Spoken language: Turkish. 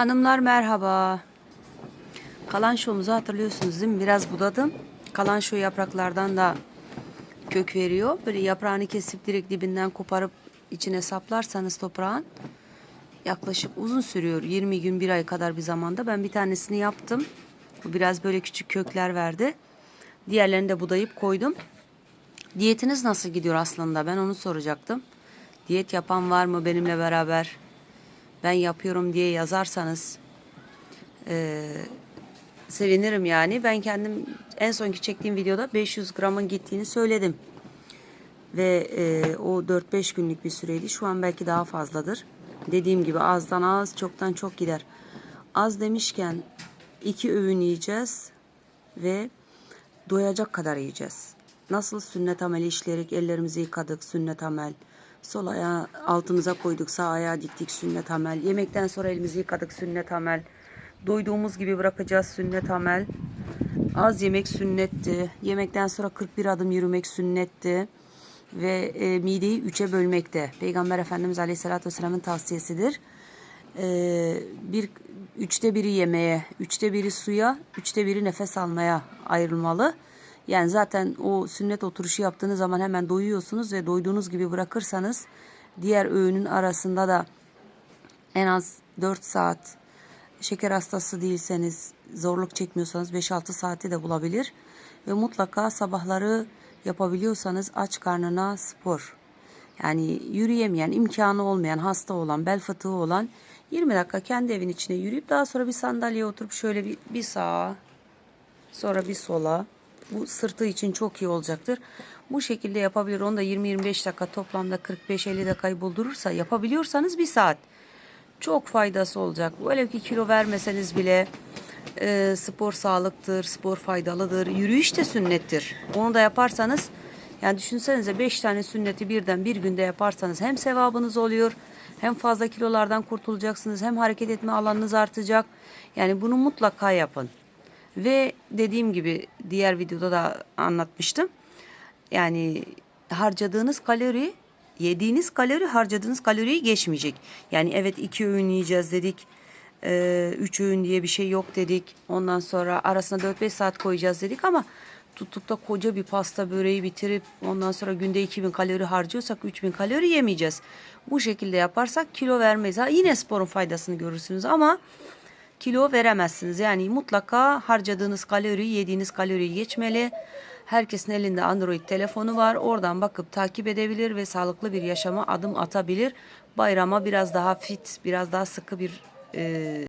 Hanımlar merhaba. Kalançomuzu hatırlıyorsunuz değil mi? Biraz budadım. Kalanço yapraklardan da kök veriyor. Böyle yaprağını kesip direkt dibinden koparıp içine saplarsanız toprağın yaklaşık uzun sürüyor. 20 gün bir ay kadar bir zamanda. Ben bir tanesini yaptım. Bu biraz böyle küçük kökler verdi. Diğerlerini de budayıp koydum. Diyetiniz nasıl gidiyor aslında? Ben onu soracaktım. Diyet yapan var mı benimle beraber? Ben yapıyorum diye yazarsanız eee, sevinirim yani. Ben kendim en sonki çektiğim videoda 500 gramın gittiğini söyledim. Ve eee, o 4-5 günlük bir süreydi. Şu an belki daha fazladır. Dediğim gibi azdan az, çoktan çok gider. Az demişken iki öğün yiyeceğiz ve doyacak kadar yiyeceğiz. Nasıl sünnet ameli işleyerek ellerimizi yıkadık sünnet amel. Sol ayağı altımıza koyduk sağ ayağı diktik sünnet amel. Yemekten sonra elimizi yıkadık sünnet amel. Doyduğumuz gibi bırakacağız sünnet amel. Az yemek sünnetti. Yemekten sonra 41 adım yürümek sünnetti. Ve e, mideyi üçe bölmek de Peygamber Efendimiz Aleyhisselatü Vesselam'ın tavsiyesidir. E, bir üçte biri yemeğe, üçte biri suya, üçte biri nefes almaya ayrılmalı. Yani zaten o sünnet oturuşu yaptığınız zaman hemen doyuyorsunuz ve doyduğunuz gibi bırakırsanız diğer öğünün arasında da en az 4 saat şeker hastası değilseniz zorluk çekmiyorsanız 5-6 saati de bulabilir. Ve mutlaka sabahları yapabiliyorsanız aç karnına spor. Yani yürüyemeyen, imkanı olmayan, hasta olan, bel fıtığı olan 20 dakika kendi evin içine yürüyüp daha sonra bir sandalyeye oturup şöyle bir, bir sağa sonra bir sola. Bu sırtı için çok iyi olacaktır. Bu şekilde yapabilir. Onu da 20-25 dakika toplamda 45-50 dakikayı buldurursa yapabiliyorsanız bir saat. Çok faydası olacak. Böyle ki kilo vermeseniz bile e, spor sağlıktır, spor faydalıdır. Yürüyüş de sünnettir. Onu da yaparsanız yani düşünsenize 5 tane sünneti birden bir günde yaparsanız hem sevabınız oluyor hem fazla kilolardan kurtulacaksınız hem hareket etme alanınız artacak. Yani bunu mutlaka yapın. Ve dediğim gibi diğer videoda da anlatmıştım. Yani harcadığınız kalori, yediğiniz kalori harcadığınız kaloriyi geçmeyecek. Yani evet iki öğün yiyeceğiz dedik. Ee, üç öğün diye bir şey yok dedik. Ondan sonra arasına 4-5 saat koyacağız dedik ama tutup da koca bir pasta böreği bitirip ondan sonra günde 2000 kalori harcıyorsak 3000 kalori yemeyeceğiz. Bu şekilde yaparsak kilo vermeyiz. Ha, yine sporun faydasını görürsünüz ama kilo veremezsiniz. Yani mutlaka harcadığınız kalori, yediğiniz kaloriyi geçmeli. Herkesin elinde Android telefonu var. Oradan bakıp takip edebilir ve sağlıklı bir yaşama adım atabilir. Bayrama biraz daha fit, biraz daha sıkı bir e,